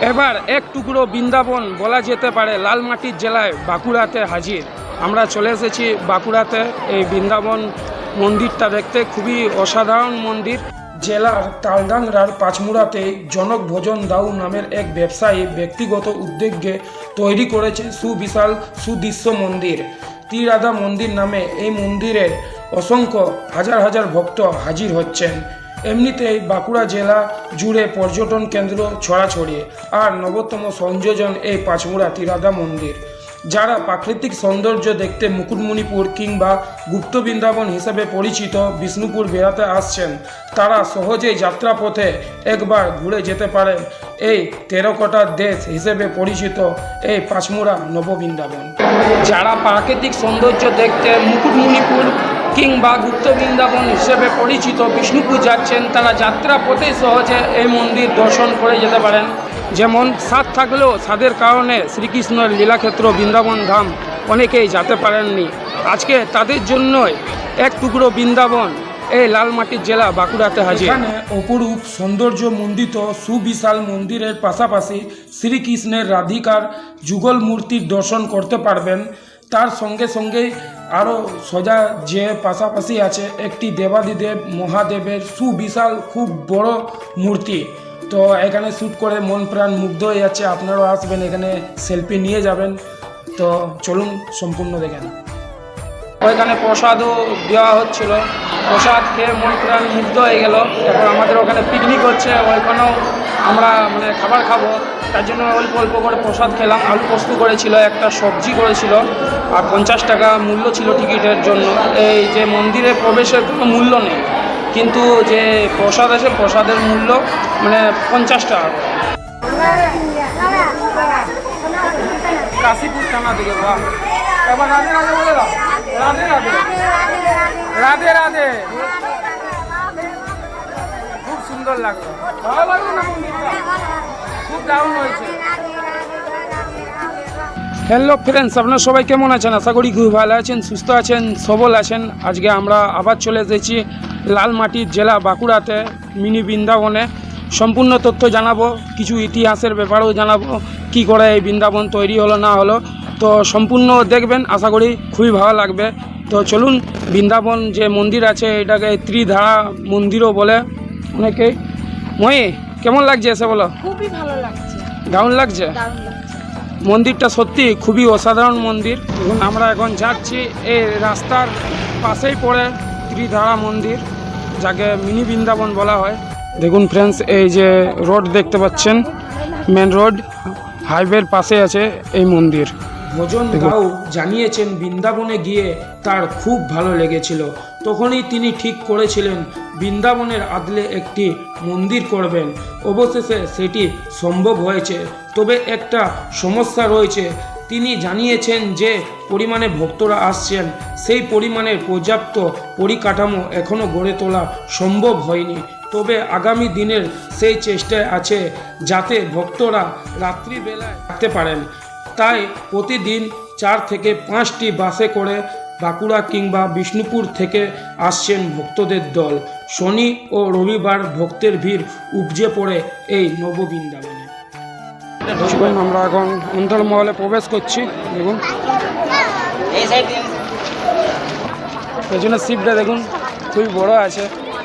এবার এক টুকরো বৃন্দাবন বলা যেতে পারে লালমাটির জেলায় বাঁকুড়াতে হাজির। আমরা চলে এসেছি বাঁকুড়াতে। এই বৃন্দাবন মন্দিরটা দেখতে খুবই অসাধারণ মন্দির। জেলার তালডাংরার পাঁচমুড়াতে জনক ভোজন দাউ নামের এক ব্যবসায়ী ব্যক্তিগত উদ্যোগে তৈরি করেছে সুবিশাল, সুদৃশ্য মন্দির। ত্রিরাধা মন্দির নামে এই মন্দিরে অসংখ্য হাজার হাজার ভক্ত হাজির হচ্ছেন। এমনিতেই বাঁকুড়া জেলা জুড়ে পর্যটন কেন্দ্র ছড়াছড়িয়ে আর নবতম সংযোজন এই পাঁচমুড়া ত্রিরাধা মন্দির, যারা প্রাকৃতিক সৌন্দর্য দেখতে মুকুটমণিপুর কিংবা গুপ্ত বৃন্দাবন হিসেবে পরিচিত, বিষ্ণুপুর বেড়াতে আসছেন, তারা সহজেই যাত্রাপথে একবার ঘুরে যেতে পারেন এই তেরোকটা দেশ হিসেবে পরিচিত এই পাঁচমুড়া নববৃন্দাবন। যারা প্রাকৃতিক সৌন্দর্য দেখতে মুকুটমণিপুর কিংবা গুপ্ত বৃন্দাবন হিসেবে পরিচিত বিষ্ণুপুর যাচ্ছেন তারা যাত্রা পথে সহজে এই মন্দির দর্শন করে যেতে পারেন। যেমন স্বাদ থাকলেও স্বাদের কারণে শ্রীকৃষ্ণের লীলাক্ষেত্র বৃন্দাবন ধাম অনেকেই যেতে পারেননি। আজকে তাদের জন্যই এক টুকরো বৃন্দাবন এই লালমাটির জেলা বাঁকুড়াতে হাজির। এখানে অপরূপ সৌন্দর্য মণ্ডিত সুবিশাল মন্দিরের পাশাপাশি শ্রীকৃষ্ণের রাধিকার যুগল মূর্তির দর্শন করতে পারবেন। তার সঙ্গে সঙ্গেই আরও সোজা যে পাশাপাশি আছে একটি দেবাদিদেব মহাদেবের সুবিশাল, খুব বড় মূর্তি। তো এখানে শ্যুট করে মন প্রাণ মুগ্ধ হয়ে যাচ্ছে। আপনারাও আসবেন, এখানে সেলফি নিয়ে যাবেন। তো চলুন, সম্পূর্ণ দেখেন ওইখানে প্রসাদও দেওয়া হচ্ছিল। প্রসাদ খেয়ে মন প্রাণ মুগ্ধ হয়ে গেল। এরপর আমাদের ওখানে পিকনিক হচ্ছে, ওইখানেও আমরা মানে খাবার খাব। তার জন্য অল্প অল্প করে প্রসাদ খেলাম। আলু পোস্ত করেছিল, একটা সবজি করেছিল, আর পঞ্চাশ টাকা মূল্য ছিল টিকিটের জন্য। এই যে মন্দিরে প্রবেশের কোনো মূল্য নেই। কিন্তু যে প্রসাদ আছে, প্রসাদের মূল্য মানে পঞ্চাশ টাকা। কাশীপুর থানা থেকে, বাহ। এবার বলে দাও। রাধে রাধে। রাধে রাধে। খুব সুন্দর লাগল। খুব হয়েছে। হ্যালো ফ্রেন্ডস আপনারা সবাই কেমন আছেন? আশা করি খুব ভালো আছেন, সুস্থ আছেন, সবল আছেন। আজকে আমরা আবার চলে এসেছি লালমাটির জেলা বাঁকুড়াতে, মিনি বৃন্দাবনে। সম্পূর্ণ তথ্য জানাব, কিছু ইতিহাসের ব্যাপারেও জানাব, কি করে এই বৃন্দাবন তৈরি হলো, না হলো। তো সম্পূর্ণ দেখবেন আশা করি খুবই ভালো লাগবে। তো চলুন বৃন্দাবন যে মন্দির আছে এটাকে ত্রিধারা মন্দিরও বলে অনেকেই মই কেমন লাগছে এসে বলো? খুবই ভালো লাগছে। দারুণ লাগছে? মন্দিরটা সত্যি খুবই অসাধারণ মন্দির। এবং আমরা এখন যাচ্ছি এই রাস্তার পাশেই পড়ে ত্রিধারা মন্দির যাকে মিনি বৃন্দাবন বলা হয়। দেখুন ফ্রেন্ডস এই যে রোড দেখতে পাচ্ছেন মেন রোড হাইওয়ের পাশে আছে এই মন্দির। ভোজন গাও জানিয়েছেন বৃন্দাবনে গিয়ে তার খুব ভালো লেগেছিল। তখনই তিনি ঠিক করেছিলেন বৃন্দাবনের আদলে একটি মন্দির করবেন। অবশেষে সেটি সম্ভব হয়েছে। তবে একটা সমস্যা রয়েছে। তিনি জানিয়েছেন যে পরিমাণে ভক্তরা আসছেন। সেই পরিমাণের পর্যাপ্ত পরিকাঠামো এখনও গড়ে তোলা সম্ভব হয়নি। তবে আগামী দিনের সেই চেষ্টায় আছে যাতে ভক্তরা রাত্রিবেলায় থাকতে পারেন। তাই প্রতিদিন চার থেকে পাঁচটি বাসে করে বাঁকুড়া কিংবা বিষ্ণুপুর থেকে আসছেন ভক্তদের দল। শনি ও রবিবার ভক্তের ভিড় উপজে পড়ে এই নববৃন্দাবনে। আমরা এখন অন্তর্মহলে প্রবেশ করছি, দেখুন। পেছনের সিটটা দেখুন খুবই বড় আছে,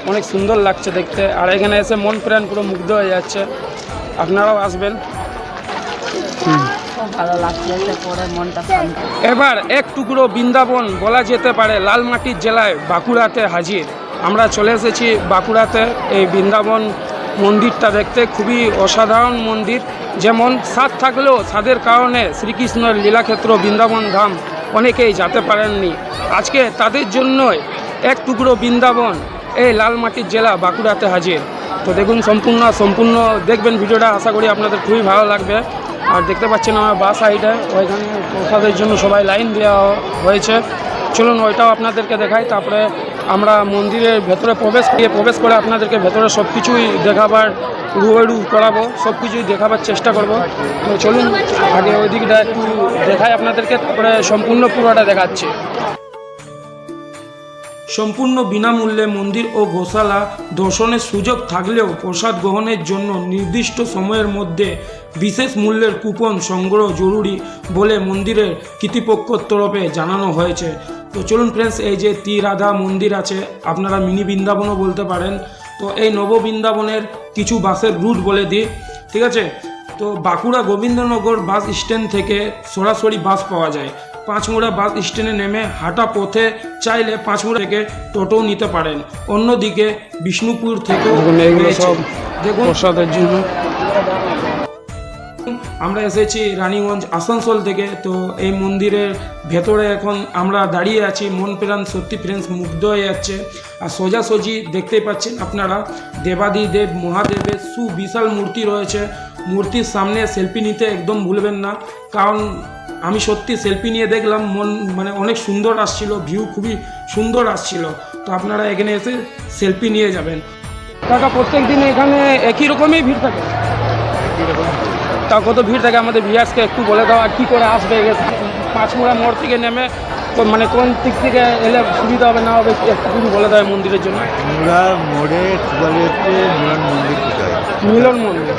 অনেক সুন্দর লাগছে দেখতে। আর এখানে এসে মন প্রাণ পুরো মুগ্ধ হয়ে যাচ্ছে। আপনারাও আসবেন। ভালো লাগছে মনটা এবার এক টুকরো বৃন্দাবন বলা যেতে পারে লালমাটির জেলায় বাঁকুড়াতে হাজির। আমরা চলে এসেছি বাঁকুড়াতে। এই বৃন্দাবন মন্দিরটা দেখতে খুবই অসাধারণ মন্দির। যেমন স্বাদ থাকলেও স্বাদের কারণে শ্রীকৃষ্ণের লীলাক্ষেত্র বৃন্দাবন ধাম অনেকেই যেতে পারেননি। আজকে তাদের জন্যই এক টুকরো বৃন্দাবন এই লালমাটির জেলা বাঁকুড়াতে হাজির। তো দেখুন, সম্পূর্ণ সম্পূর্ণ দেখবেন ভিডিওটা। আশা করি আপনাদের খুবই ভালো লাগবে। আর দেখতে পাচ্ছেন আমার বাস সাইডে ওইখানে প্রসাদের জন্য সবাই লাইন দেওয়া হয়েছে। চলুন ওইটাও আপনাদেরকে দেখাই। তারপরে আমরা মন্দিরের ভেতরে প্রবেশ দিয়ে প্রবেশ করে আপনাদেরকে ভেতরে সব কিছুই দেখাবার রুবেরু করাবো সব কিছুই দেখাবার চেষ্টা করব। তো চলুন আগে ওই দিকটা একটু দেখাই আপনাদেরকে, তারপরে সম্পূর্ণ পুরোটা দেখাচ্ছি। সম্পূর্ণ বিনামূল্যে মন্দির ও গোশালা দর্শনের সুযোগ থাকলেও প্রসাদ গ্রহণের জন্য নির্দিষ্ট সময়ের মধ্যে বিশেষ মূল্যের কুপন সংগ্রহ জরুরি বলে মন্দিরের কর্তৃপক্ষর তরফে জানানো হয়েছে। তো চলুন ফ্রেন্ডস এই যে তি রাধা মন্দির আছে আপনারা মিনি বৃন্দাবনও বলতে পারেন। তো এই নব বৃন্দাবনের কিছু বাসের রুট বলে দিই ঠিক আছে? তো বাঁকুড়া গোবিন্দনগর বাস স্ট্যান্ড থেকে সরাসরি বাস পাওয়া যায়। পাঁচমুড়া বাস স্ট্যান্ডে নেমে হাঁটা পথে চাইলে পাঁচমুড়া থেকে টোটো নিতে পারেন। অন্যদিকে বিষ্ণুপুর থেকেও রয়েছে। দেখুন। আমরা এসেছি রানীগঞ্জ আসানসোল থেকে। তো এই মন্দিরের ভেতরে এখন আমরা দাঁড়িয়ে আছি। মন প্রাণ সত্যি ফ্রেন্ডস মুগ্ধ হয়ে যাচ্ছে। আর সোজাসুজি দেখতেই পাচ্ছেন আপনারা দেবাদি দেব মহাদেবের সুবিশাল মূর্তি রয়েছে। মূর্তির সামনে সেলফি নিতে একদম ভুলবেন না। কারণ আমি সত্যি সেলফি নিয়ে দেখলাম, মন মানে অনেক সুন্দর আসছিল ভিউ খুবই সুন্দর আসছিল। তো আপনারা এখানে এসে সেলফি নিয়ে যাবেন। কাকা, প্রত্যেক দিন এখানে একই রকমই ভিড় থাকে? তা কত ভিড় থাকে আমাদের ভিয়ার্সকে একটু বলে দাও আর কী করে আসবে পাঁচমুড়া মোড় থেকে নেমে মানে কোন দিক থেকে এলে সুবিধা হবে না হবে একটু বলে দেয় মন্দিরের জন্য। আমরা মোড়ে চলে হচ্ছে মিলন মন্দির মিলন মন্দির।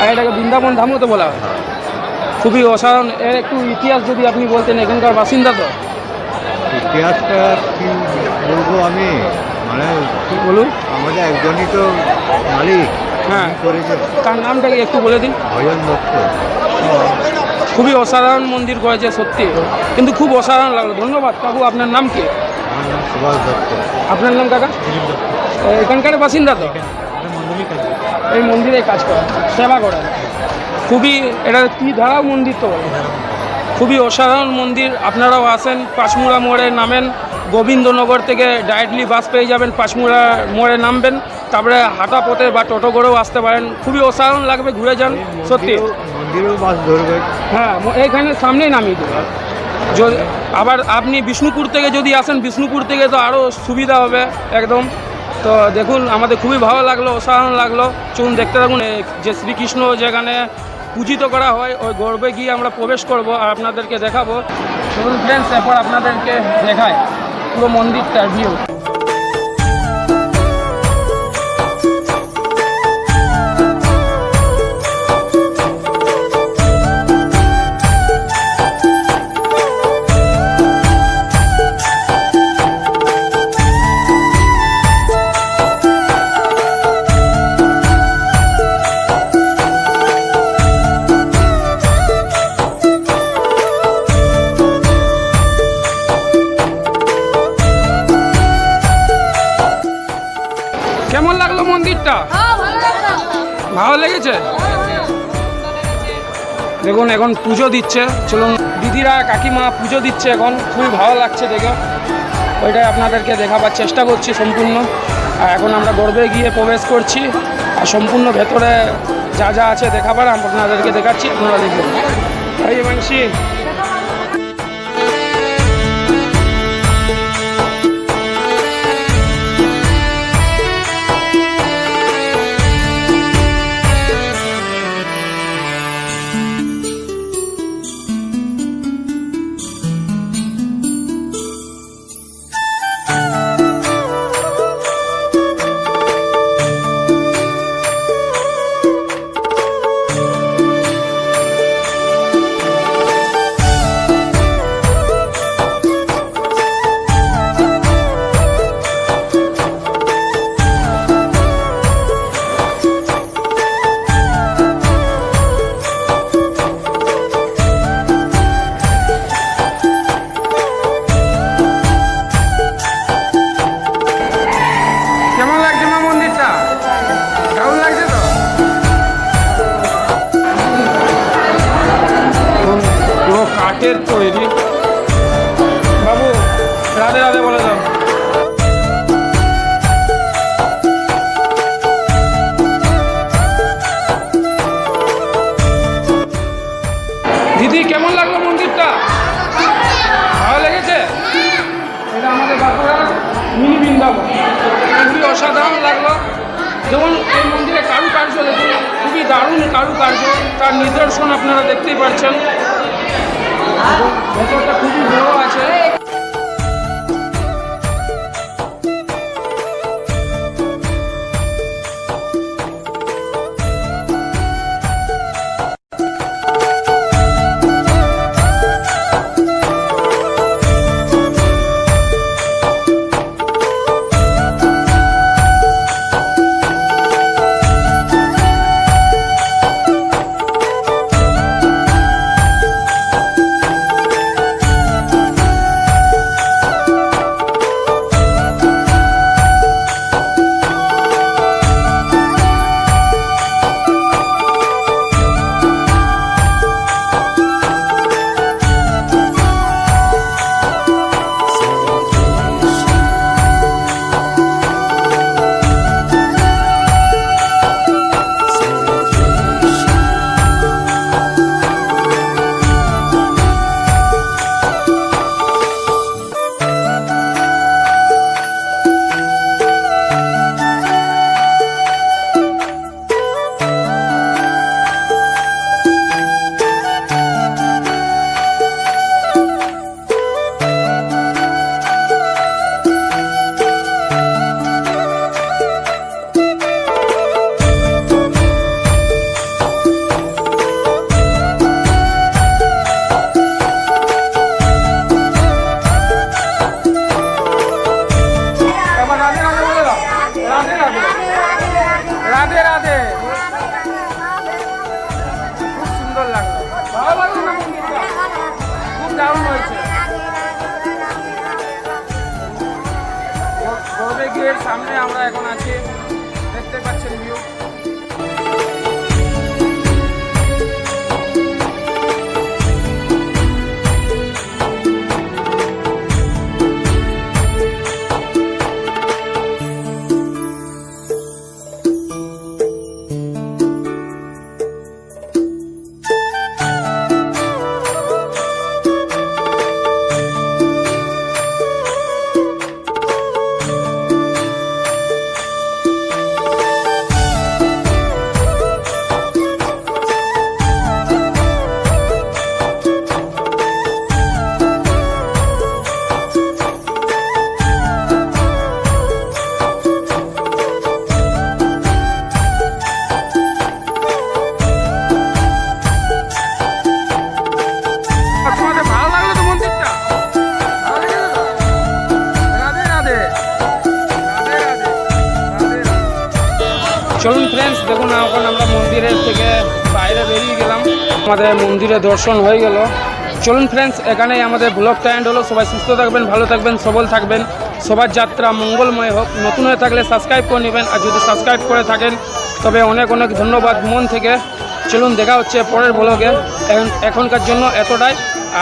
আর এটাকে বৃন্দাবন ধামও তো বলা হয়। খুবই অসাধারণ। এর একটু ইতিহাস যদি আপনি বলতেন এখানকার বাসিন্দা তো। ইতিহাসটা কি বলব আমি? মানে কি বলুন? আমাদের একজনই তো মালিক। হ্যাঁ। তার নামটাকে একটু বলে দিন। দত্ত। খুবই অসাধারণ মন্দির করেছে সত্যি। কিন্তু খুব অসাধারণ লাগল। ধন্যবাদ। কাকু আপনার নাম কি? আপনার নাম কাকা? এখানকার বাসিন্দা তো? এই মন্দিরে কাজ করেন সেবা করেন খুবই এটা কি ধারাও মন্দির তো? খুবই অসাধারণ মন্দির। আপনারাও আসেন পাঁচমুড়া মোড়ে নামেন। গোবিন্দনগর থেকে ডাইরেক্টলি বাস পেয়ে যাবেন পাঁচমুড়া মোড়ে নামবেন। তারপরে হাঁটা পথে বা টোটো করেও আসতে পারেন। খুবই অসাধারণ লাগবে ঘুরে যান সত্যি। বাস ধরবে। হ্যাঁ এইখানে সামনেই নামিয়ে দেবে। যদি আবার আপনি বিষ্ণুপুর থেকে যদি আসেন বিষ্ণুপুর থেকে তো আরও সুবিধা হবে একদম। তো দেখুন আমাদের খুবই ভালো লাগল অসাধারণ লাগল। চলুন দেখতে থাকুন যে শ্রীকৃষ্ণ যেখানে পূজিত করা হয় ওই গর্বে গিয়ে আমরা প্রবেশ করব আর আপনাদেরকে দেখাবো। চলুন ফ্রেন্ডস এরপর আপনাদেরকে দেখায় পুরো মন্দিরটার ভিউ দেখুন, এখন পুজো দিচ্ছে। চলুন, দিদিরা, কাকিমা পুজো দিচ্ছে এখন। খুবই ভালো লাগছে দেখে। ওইটাই আপনাদেরকে দেখাবার চেষ্টা করছি সম্পূর্ণ। আর এখন আমরা গর্বে গিয়ে প্রবেশ করছি। আর সম্পূর্ণ ভেতরে যা যা আছে দেখাবার আপনাদেরকে দেখাচ্ছি, আপনারা দেখবেন এই মানসি রাধে রাধে। খুব সুন্দর লাগল। ভালো লাগল না মন্দিরটা খুব দারুণ হয়েছে। গিয়ে সামনে আমরা এখন আছি। চলুন ফ্রেন্ডস দেখুন এখন আমরা মন্দিরের থেকে বাইরে বেরিয়ে গেলাম। আমাদের মন্দিরে দর্শন হয়ে গেল। চলুন ফ্রেন্ডস এখানেই আমাদের ব্লগটা এন্ড হলো। সবাই সুস্থ থাকবেন, ভালো থাকবেন, সবল থাকবেন। সবার যাত্রা মঙ্গলময় হোক। নতুন হয়ে থাকলে সাবস্ক্রাইব করে নেবেন। আর যদি সাবস্ক্রাইব করে থাকেন, তবে অনেক অনেক ধন্যবাদ মন থেকে। চলুন, দেখা হচ্ছে পরের ব্লগে এখন এখনকার জন্য এতটাই।